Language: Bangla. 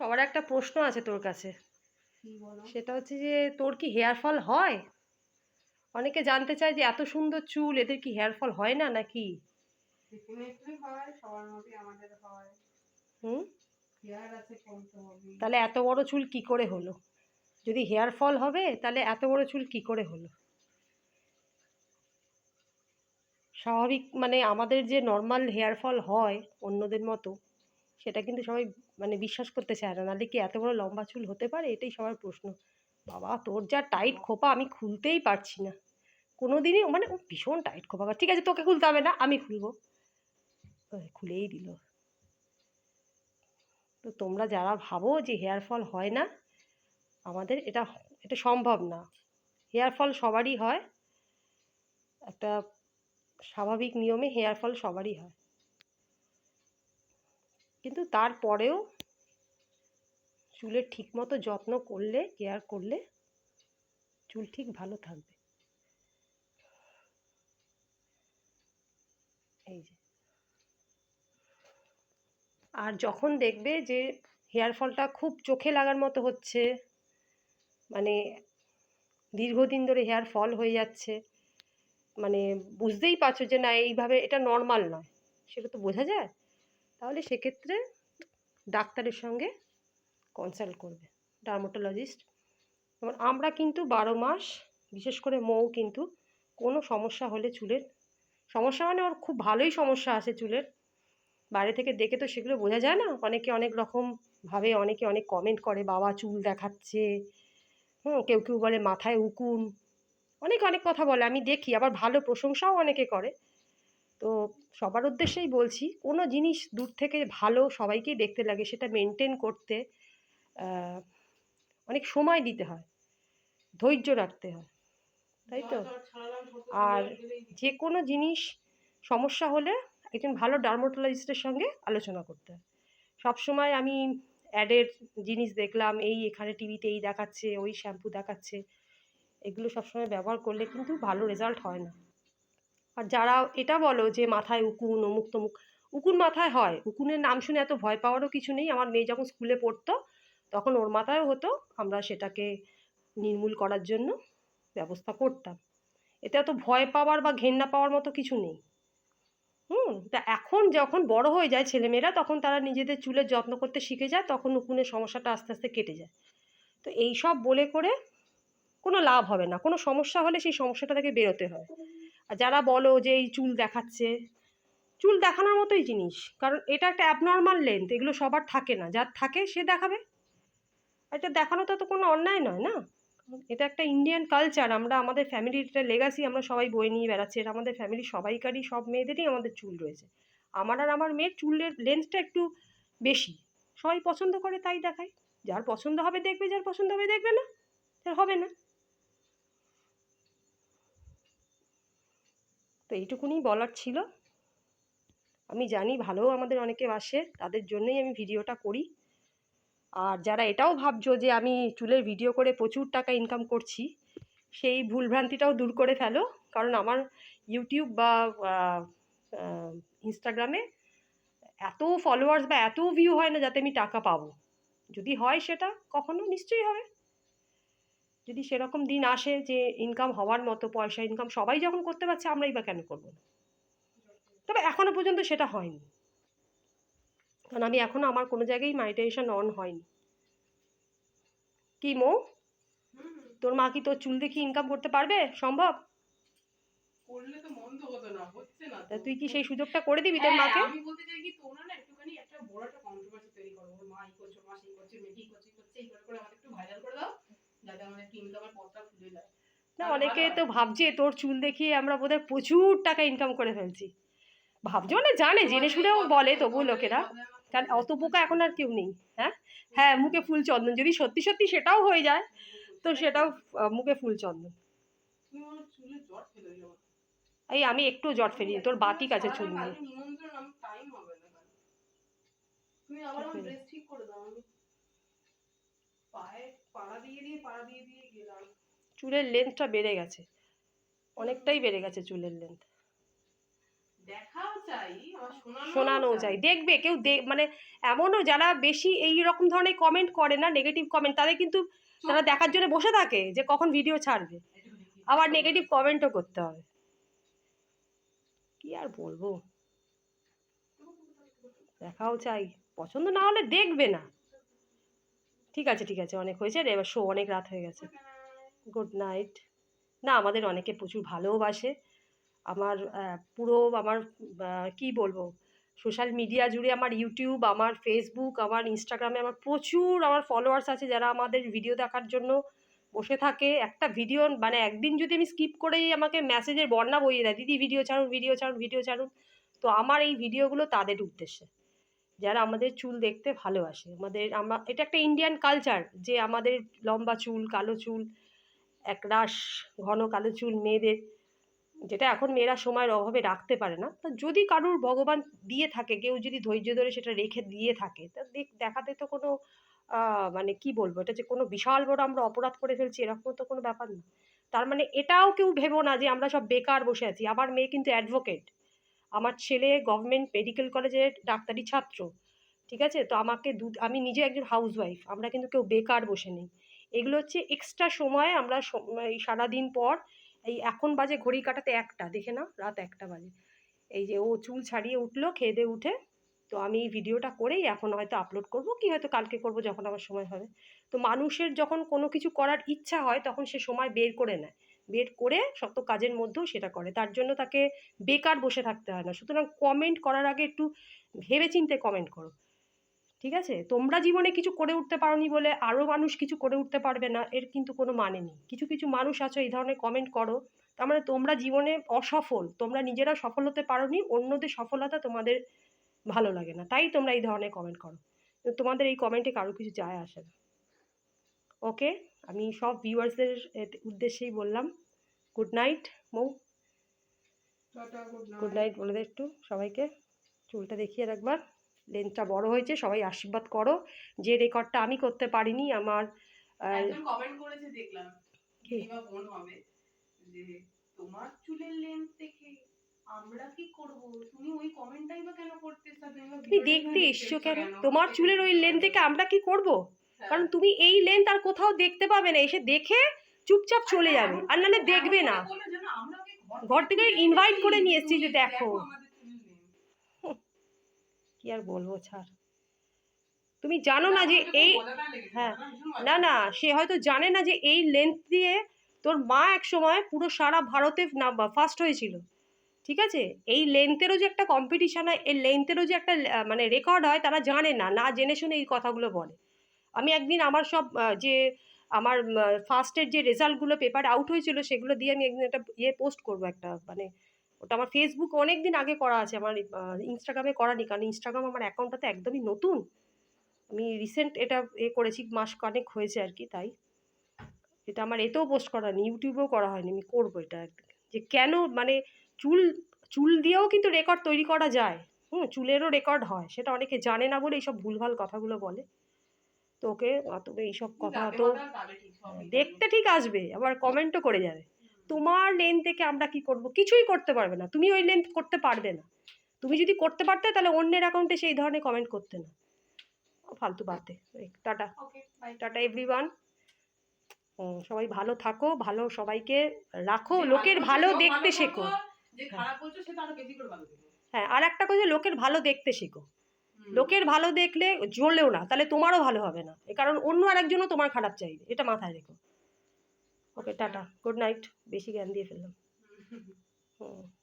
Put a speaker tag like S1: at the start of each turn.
S1: সবার একটা প্রশ্ন আছে তোর কাছে। সেটা হচ্ছে যে তোর কি হেয়ার ফল হয়? অনেকে জানতে চায় যে এত সুন্দর চুল এদের কি হেয়ার ফল হয় না নাকি? হুম? তাহলে এত বড় চুল কি করে হলো? যদি হেয়ার ফল হবে তাহলে এত বড় চুল কি করে হলো? স্বাভাবিক মানে আমাদের যে নর্মাল হেয়ার ফল হয় অন্যদের মতো সেটা কিন্তু সবাই মানে বিশ্বাস করতে চায় না। নাহলে কি এত বড় লম্বা চুল হতে পারে? এটাই সবার প্রশ্ন। বাবা, তোর যা টাইট খোপা আমি খুলতেই পারছি না। কোনো দিনই মানে ও ভীষণ টাইট খোপা। ঠিক আছে, তোকে খুলতে হবে না, আমি খুলবো। খুলেই দিল। তো তোমরা যারা ভাবো যে হেয়ার ফল হয় না, আমাদের এটা এটা সম্ভব না। হেয়ার ফল সবারই হয়। একটা স্বাভাবিক নিয়মে হেয়ার ফল সবারই হয়। কিন্তু তারপরেও চুলের ঠিকমতো যত্ন করলে, কেয়ার করলে চুল ঠিক ভালো থাকবে। এই যে। আর যখন দেখবে যে হেয়ার ফলটা খুব চোখে লাগার মতো হচ্ছে মানে দীর্ঘদিন ধরে হেয়ার ফল হয়ে যাচ্ছে মানে বুঝতেই পারছ যে না, এইভাবে এটা নর্মাল নয়। সেটা তো বোঝা যায়? তাহলে সেক্ষেত্রে ডাক্তারের সঙ্গে কনসাল্ট করবে ডার্মাটোলজিস্ট যেমন আমরা কিন্তু বারো মাস, বিশেষ করে মৌ কিন্তু কোনো সমস্যা হলে চুলের, সমস্যা মানে ওর খুব ভালোই সমস্যা আছে চুলের। বাইরে থেকে দেখে তো সেগুলো বোঝা যায় না, অনেকে অনেক রকম ভাবে, অনেকে অনেক কমেন্ট করে, বাবা চুল দেখাচ্ছে, হুম, কেউ কেউ বলে মাথায় উকুন, অনেক অনেক কথা বলে, আমি দেখি, আবার ভালো প্রশংসাও অনেকে করে। তো সবার উদ্দেশ্যেই বলছি কোনো জিনিস দূর থেকে ভালো সবাইকেই দেখতে লাগে সেটা মেনটেন করতে অনেক সময় দিতে হয় ধৈর্য রাখতে হয় তাই তো? আর যে কোনো জিনিস সমস্যা হলে একজন ভালো ডার্মাটোলজিস্টের সঙ্গে আলোচনা করতে হয়। সবসময় আমি অ্যাডের জিনিস দেখলাম এই এখানে টিভিতে এই দেখাচ্ছে ওই শ্যাম্পু দেখাচ্ছে এগুলো সবসময় ব্যবহার করলে কিন্তু ভালো রেজাল্ট হয় না। আর যারা এটা বলো যে মাথায় উকুন, অমুক তমুক, উকুন মাথায় হয়। উকুনের নাম শুনে এত ভয় পাওয়ারও কিছু নেই। আমার মেয়ে যখন স্কুলে পড়তো, তখন ওর মাথায় হতো। আমরা সেটাকে নির্মূল করার জন্য ব্যবস্থা করতাম। এতে এত ভয় পাওয়ার বা ঘেন্না পাওয়ার মতো কিছু নেই। হুম, তা এখন যখন বড় হয়ে যায় ছেলেমেয়েরা, তখন তারা নিজেদের চুলের যত্ন করতে শিখে যায়, তখন উকুনের সমস্যাটা আস্তে আস্তে কেটে যায়। তো এই সব বলে করে কোনো লাভ হবে না। কোনো সমস্যা হলে সেই সমস্যাটা থেকে বেরোতে হয়। আর যারা বলো যে এই চুল দেখাচ্ছে, চুল দেখানোর মতোই জিনিস। কারণ এটা একটা অ্যাবনর্মাল লেন্থ এগুলো সবার থাকে না। যার থাকে, সে দেখাবে। এটা দেখানোটা তো কোনো অন্যায় নয় না? এটা একটা ইন্ডিয়ান কালচার আমরা, আমাদের ফ্যামিলির এটা লেগাসি আমরা সবাই বই নিয়ে বেড়াচ্ছি। এটা আমাদের ফ্যামিলির সবাইকারই, সব মেয়েদেরই আমাদের চুল রয়েছে। আমার আর আমার মেয়ের চুলের লেন্থটা একটু বেশি। সবাই পছন্দ করে তাই দেখায়। যার পছন্দ হবে, দেখবে, যার পছন্দ হবে, দেখবে না। তার হবে না। তো এইটুকুনি বলার ছিল। আমি জানি ভালো আমাদের অনেকে আসে তাদের জন্যই আমি ভিডিওটা করি। আর যারা এটাও ভাবছ যে আমি চুলের ভিডিও করে প্রচুর টাকা ইনকাম করছি, সেই ভুলভ্রান্তিটাও দূর করে ফেলো। কারণ আমার ইউটিউব বা ইনস্টাগ্রামে এত ফলোয়ার্স বা এত ভিউ হয় না যাতে আমি টাকা পাবো। যদি হয় সেটা কখনো নিশ্চয়ই হবে। যদি সেরকম দিন আসে যে ইনকাম হওয়ার মতো পয়সা ইনকাম সবাই যখন করতে পারছে আমরাই বা কেন করব তবে এখনও পর্যন্ত সেটা হয়নি। কারণ আমি এখনও আমার কোনো জায়গায় মাইটেশন অন হয়নি। কি মো? তোর মা কি তোর চুল দেখি ইনকাম করতে পারবে? সম্ভব?
S2: করলে তো মন্দ হতো না হচ্ছে না
S1: তা তুই কি সেই সুযোগটা করে দিবি তোর
S2: হ্যাঁ,
S1: মাকে?
S2: আমি বলতে চাই কি তোমরা না একটুখানি একটা বড় একটা কন্ট্রোভার্সি তৈরি করো। মা এই করছে মা সেই করছে মেয়ে করছে করছে এই করে করে আমাদের একটু ভাইরাল করে দাও। টিমটা আমার পথটা খুলে যায়
S1: না অনেকে তো ভাবছে তোর চুল দেখিয়ে আমরা বোধহয় প্রচুর টাকা ইনকাম করে ফেলছি। ভাবছে মানে জানে জেনে শুনেও বলে তবুও লোকেরা। কারণ অত বোকা এখন আর কেউ নেই হ্যাঁ? হ্যাঁ মুখে ফুল চন্দন যদি সত্যি সত্যি সেটাও হয়ে যায় তো সেটাও মুখে ফুল চন্দন। এই আমি একটু জট ফেলি তোর বাতিক আছে চুল নিয়ে।
S2: তুমি আবার আমার ড্রেস ঠিক করে দাও আমি পায়ে পাড়া দিয়ে দিয়ে পাড়া দিয়ে দিয়ে গেলাম।
S1: চুলের লেন্থটা বেড়ে গেছে। অনেকটাই বেড়ে গেছে চুলের লেন্থ
S2: দেখাও চাই শোনানো
S1: চাই। দেখবে কেউ মানে এমনও যারা বেশি এই রকম ধরনের কমেন্ট করে না নেগেটিভ কমেন্ট তাদের কিন্তু তারা দেখার জন্য বসে থাকে যে কখন ভিডিও ছাড়বে। আবার নেগেটিভ কমেন্টও করতে হবে। কি আর বলব? দেখাও চাই। পছন্দ না হলে দেখবে না। ঠিক আছে ঠিক আছে, অনেক হয়েছে। এবার শো, অনেক রাত হয়ে গেছে। গুড নাইট না, আমাদের অনেকে প্রচুর ভালোবাসে। আমার পুরো আমার কি বলব? সোশ্যাল মিডিয়া জুড়ে আমার ইউটিউব আমার ফেসবুক আমার ইনস্টাগ্রামে আমার প্রচুর আমার ফলোয়ার্স আছে যারা আমাদের ভিডিও দেখার জন্য বসে থাকে। একটা ভিডিও মানে একদিন যদি আমি স্কিপ করেই আমাকে মেসেজের বন্যা বইয়ে দেয়, দিদি ভিডিও ছাড়ুন ভিডিও ছাড়ুন ভিডিও ছাড়ুন। তো আমার এই ভিডিওগুলো তাদের উদ্দেশ্যে। যারা আমাদের চুল দেখতে ভালোবাসে। আমাদের আমরা এটা একটা ইন্ডিয়ান কালচার যে আমাদের লম্বা চুল, কালো চুল, একরাশ, ঘন কালো চুল মেয়েদের, যেটা এখন মেয়েরা সময়ের অভাবে রাখতে পারে না। তা যদি কারুর ভগবান দিয়ে থাকে, কেউ যদি ধৈর্য ধরে সেটা রেখে দিয়ে থাকে, তা দেখ, দেখাতে তো কোনো মানে কি বলব, এটা যে কোনো বিশাল বড় আমরা অপরাধ করে ফেলছি, এরকম তো কোনো ব্যাপার না। তার মানে এটাও কেউ ভেবো না যে আমরা সব বেকার বসে আছি। আমার মেয়ে কিন্তু অ্যাডভোকেট আমার ছেলে গভর্নমেন্ট মেডিকেল কলেজের ডাক্তারি ছাত্র, ঠিক আছে? তো আমাকে দু, আমি নিজে একজন হাউসওয়াইফ আমরা কিন্তু কেউ বেকার বসে নেই। এগুলো হচ্ছে এক্সট্রা সময় আমরা এই সারাদিন পর, এই এখন বাজে ঘড়ি কাটাতে একটা, দেখে না রাত একটা বাজে। এই যে ও চুল ছাড়িয়ে উঠল, খেয়ে দিয়ে উঠে, তো আমি এই ভিডিওটা করেই এখন হয়তো আপলোড করব, কি হয়তো কালকে করব যখন আমার সময় হবে। তো মানুষের যখন কোনো কিছু করার ইচ্ছা হয়, তখন সে সময় বের করে নেয়। বের করে শত কাজের মধ্যেও সেটা করে। তার জন্য তাকে বেকার বসে থাকতে হয় না। সুতরাং কমেন্ট করার আগে একটু ভেবেচিন্তে কমেন্ট করো। ঠিক আছে? তোমরা জীবনে কিছু করে উঠতে পারোনি বলে আরও মানুষ কিছু করে উঠতে পারবে না, এর কিন্তু কোনো মানে নেই। কিছু কিছু মানুষ আছো, এই ধরনের কমেন্ট করো। তার মানে তোমরা জীবনে অসফল, তোমরা নিজেরা সফল হতে পারোনি, অন্যদের সফলতা তোমাদের ভালো লাগে না। তাই তোমরা এই ধরনের কমেন্ট করো। তোমাদের এই কমেন্টে কারও কিছু যায় আসে না। ওকে? আমি সব ভিউয়ার্সদের উদ্দেশ্যেই বললাম। Good night Mou. Good night বলে দে একটু সবাইকে। চুলটা দেখিয়ে রাখবার লেন্থটা বড় হয়েছে সবাই আশীর্বাদ করো। যে রেকর্ডটা আমি করতে পারিনি আমার আহ,
S2: একজন কমেন্ট করেছে দেখলাম। বোন হবে যে তোমার চুলের লেন্থ দেখে আমরা কি করব? তুমি ওই কমেন্টটাই বা কেন করতেছ?
S1: দেখতে এসছো কেন? তোমার চুলের ওই লেন্থ থেকে আমরা কি করব। কারণ তুমি এই লেন্থ আর কোথাও দেখতে পাবে না এসে দেখে চুপচাপ চলে যাবে। আর নাহলে দেখবে না। ঘর থেকে ইনভাইট করে নিয়ে এসেছি যে দেখো। কি আর বলব ছাড়। তুমি জানো না যে এই হ্যাঁ, না না সে হয়তো জানে না যে এই লেন্থ দিয়ে তোর মা এক সময় পুরো সারা ভারতে ফার্স্ট হয়েছিল। ঠিক আছে? এই লেন্থেরও যে একটা কম্পিটিশন হয় এই লেন্থেরও যে একটা মানে রেকর্ড হয় তারা জানে না। না জেনে শুনে এই কথাগুলো বলে। আমি একদিন আমার সব যে আমার ফার্স্টের যে রেজাল্টগুলো পেপার আউট হয়েছিল সেগুলো দিয়ে আমি একদিন একটা ইয়ে পোস্ট করব একটা মানে ওটা আমার ফেসবুক অনেক দিন আগে করা আছে, আমার ইনস্টাগ্রামে করা নেই, কারণ ইনস্টাগ্রাম আমার অ্যাকাউন্টটা তো একদমই নতুন। আমি রিসেন্ট এটা এ করেছি, মাস কানেক হয়েছে আর কি, তাই। এটা আমার এতেও পোস্ট করা নেই ইউটিউবেও করা হয়নি, আমি করব এটা যে কেন মানে চুল চুল দিয়েও কিন্তু রেকর্ড তৈরি করা যায়। হুম, চুলেরও রেকর্ড হয়, সেটা অনেকে জানে না বলে এইসব ভুলভাল কথাগুলো বলে। তো ওকে তবে এইসব কথা তো দেখতে ঠিক আসবে আবার কমেন্টও করে যাবে। তোমার লেন্থ থেকে আমরা কি করব? কিছুই করতে পারবে না। তুমি ওই লেন্থ করতে পারবে না। তুমি যদি করতে পারতে তাহলে অন্যের অ্যাকাউন্টে সেই ধরনের কমেন্ট করতে না। ফালতু বাতে। টাটা। টাটা এভরিওয়ান সবাই ভালো থাকো ভালো সবাইকে রাখো লোকের ভালো দেখতে শেখো।
S2: যে খারাপ বলছো সেটা আরও বেশি করে ভালো দেবো
S1: হ্যাঁ আর একটা কথা লোকের ভালো দেখতে শেখো। লোকের ভালো দেখলে জ্বলেও না তাহলে তোমারও ভালো হবে না। এ কারণ অন্য আরেকজনও তোমার খারাপ চাইবে এটা মাথায় রেখো। ওকে টাটা গুড নাইট বেশি জ্ঞান দিয়ে ফেললাম। হুম।